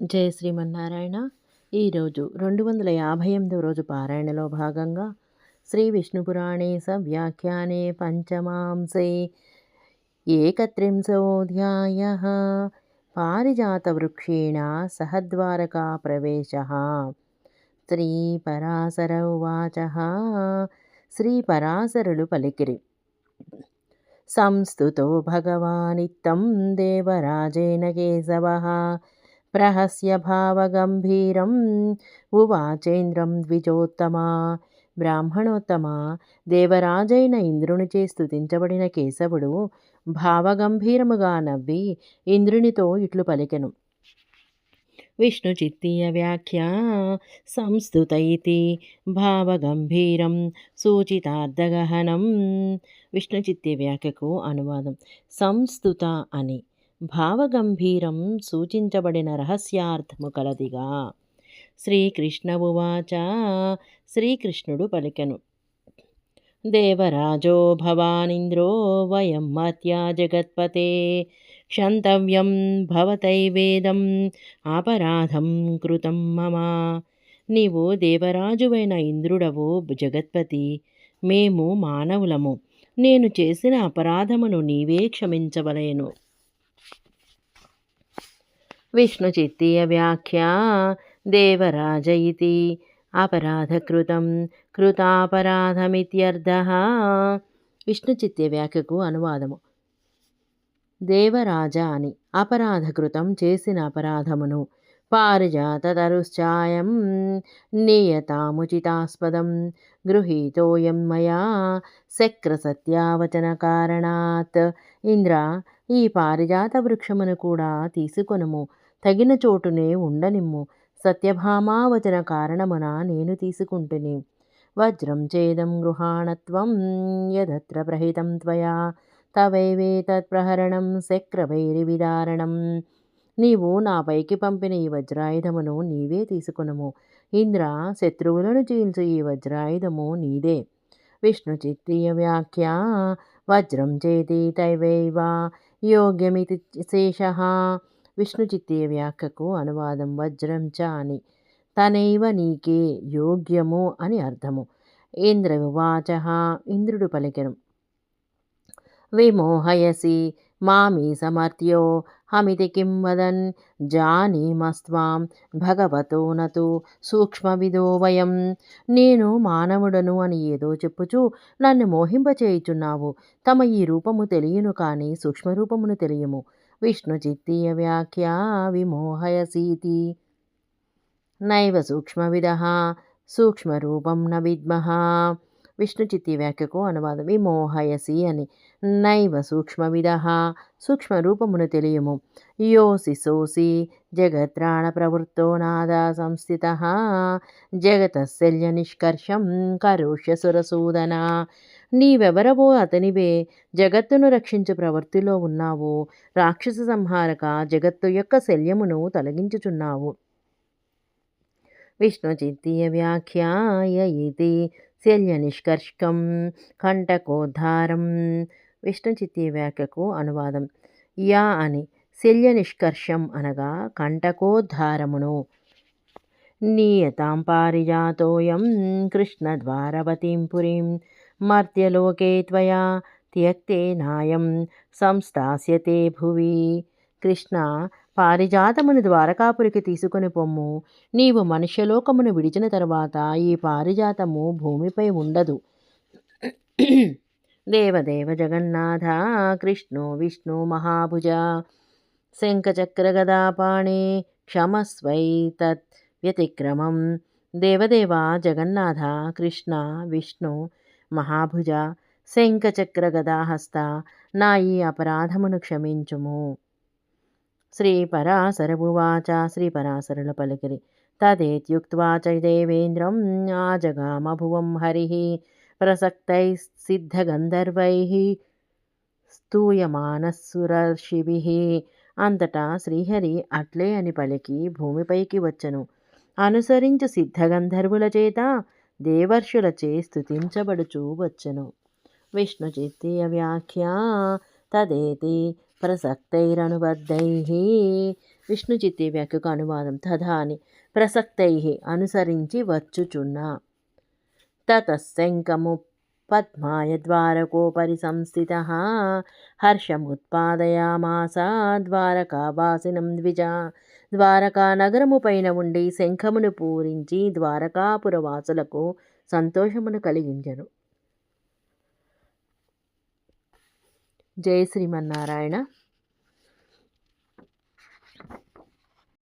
జయ శ్రీమన్నారాయణ. ఈరోజు రెండు వందల యాభై ఎనిమిదవ రోజు పారాయణలో భాగంగా శ్రీ విష్ణుపురాణే సవ్యాఖ్యానే పంచమాంసే ఏకత్రింశోऽధ్యాయ పారిజాతవృక్షేణ సహద్వారకా ప్రవేశ శ్రీపరాశర ఉవాచ శ్రీపరాశరులు పలికిరి. సంస్థుతో భగవానిత్తం దేవరాజేన కేశవ ప్రహస్య భావగంభీరం. ఉవాచేంద్రం ద్విజోత్తమా బ్రాహ్మణోత్తమ దేవరాజైన ఇంద్రునిచే స్తుతించబడిన కేశవుడు భావగంభీరముగా నవ్వి ఇంద్రునితో ఇట్లు పలికెను. విష్ణు చిత్తీయ వ్యాఖ్య సంస్థుతైతి భావగంభీరం సూచితార్థగహనం. విష్ణుచిత్తీయ వ్యాఖ్యకు అనువాదం సంస్థుత అని. భావగంభీరం సూచించబడిన రహస్యార్థము కలదిగా. శ్రీకృష్ణవువాచ శ్రీకృష్ణుడు పలికెను. దేవరాజో భవానింద్రో వయం మత్యా జగత్పతే క్షంతవ్యం భవతైవేదం అపరాధం కృతం మమ. నీవు దేవరాజువైన ఇంద్రుడవు జగత్పతి మేము మానవులము. నేను చేసిన అపరాధమును నీవే క్షమించవలేను. విష్ణుచిత్తీయ వ్యాఖ్య దేవరాజ ఇతి. అపరాధకృతం కృతాపరాధమిత్యర్థ. విష్ణుచిత్య వ్యాఖ్యకు అనువాదము. దేవరాజ అని అపరాధకృతం చేసిన అపరాధమును పారిజాతతరుశ్చాయం నియతాముచితాస్పదం గృహీతోయం మయా శక్రసత్యావచనకారణాత్. ఇంద్ర ఈ పారిజాత వృక్షమును కూడా తీసుకొనుము. తగిన చోటునే ఉండనిమ్ము. సత్యభామావచన కారణమున నేను తీసుకుంటుని. వజ్రం చేదం గృహాణత్వం యదత్ర ప్రహితం త్వయా. తవైవేతత్ప్రహరణం శక్రవైరివిదారణం నీవు నాపైకి పంపిన ఈ వజ్రాయుధమును నీవే తీసుకునము. ఇంద్ర శత్రువులను చీల్చు ఈ వజ్రాయుధము నీదే. విష్ణు చిత్తీయ వ్యాఖ్య వజ్రం చేతి తైవైవ యోగ్యమితి శేష. విష్ణుజిత్తీయ వ్యాఖ్యకు అనువాదం వజ్రం చ అని తనైవ నీకే యోగ్యము అని అర్థము. ఇంద్ర వివాచ ఇంద్రుడు పలికెను. విమోహయసి మామి సమర్థ్యో హమితి కిం వదన్? జానీమస్వాం భగవతో నతు సూక్ష్మవిదో వయం. నేను మానవుడను అని ఏదో చెప్పుచు నన్ను మోహింపచేయుచున్నావు. తమ ఈ రూపము తెలియను కానీ సూక్ష్మరూపమును తెలియము. విష్ణు చిత్తీయ విమోహయసీతి నైవ సూక్ష్మవిద సూక్ష్మరూపం న విద్మః విష్ణుచిత్తి వ్యాఖ్యకు అనువాదం విమోహయసి అని నైవ సూక్ష్మవిద సూక్ష్మరూపమును తెలియము యోసి సోసి జగత్రాణ ప్రవృత్తో నాద సంస్థిత జగతశల్య నిష్కర్షం కరోష్య సురసూదన నీవెవరవో అతనివే జగత్తును రక్షించు ప్రవృత్తిలో ఉన్నావు. రాక్షస సంహారక జగత్తు యొక్క శల్యమును తొలగించుచున్నావు. విష్ణు చిత్తీయ వ్యాఖ్యాయ ఇది శల్య నిష్కర్షకం కంటకోద్ధారం. విష్ణు చిత్తీయ వ్యాఖ్యకు అనువాదం. యా అని శల్య నిష్కర్షం అనగా కంటకోద్ధారమును. నీయతాం పారిజాతోయం కృష్ణద్వారవతీం పురీం మర్త్యలోకే త్వయా త్యక్తే నాయం సంస్థాస్యతే భువి కృష్ణ పారిజాతమును ద్వారకాపురికి తీసుకొని పొమ్ము. నీవు మనుష్యలోకమును విడిచిన తర్వాత ఈ పారిజాతము భూమిపై ఉండదు. దేవదేవ జగన్నాథ కృష్ణో విష్ణు మహాభుజ శంఖచక్రగదాపాణే క్షమస్వై తత్ వ్యతిక్రమం. దేవదేవ జగన్నాథ కృష్ణ విష్ణు మహాభుజ శంఖచక్ర గదాహస్త నా ఈ అపరాధమును క్షమించుము. శ్రీపరాశరభువాచ శ్రీపరాశరుల పలికిరి తదేత్యుక్వా చ ఆ జగామభువం హరి ప్రసక్తై సిద్ధగంధర్వై స్తూయమానస్సురర్షిభి అంతటా శ్రీహరి అట్లే అని పలికి భూమిపైకి వచ్చను. అనుసరించు సిద్ధగంధర్వుల చేత దేవర్షులచే స్తుతించబడుచూ వచ్చను. విష్ణు చిత్తీయ వ్యాఖ్య తదేతి ప్రసక్తైరనుబద్ధై. విష్ణు చిత్తి వ్యాఖ్యకు అనువాదం తథా ప్రసక్తై అనుసరించి వచ్చుచున్న. తతశంకము పద్మాయ ద్వారకోపరి సంస్థిత. హర్షముత్పాదయామాస ద్వారకావాసినం ద్విజ ద్వారకా నగరము పైన ఉండి శంఖమును పూరించి ద్వారకాపుర వాసులకు సంతోషమును కలిగించను. జై శ్రీమన్నారాయణ.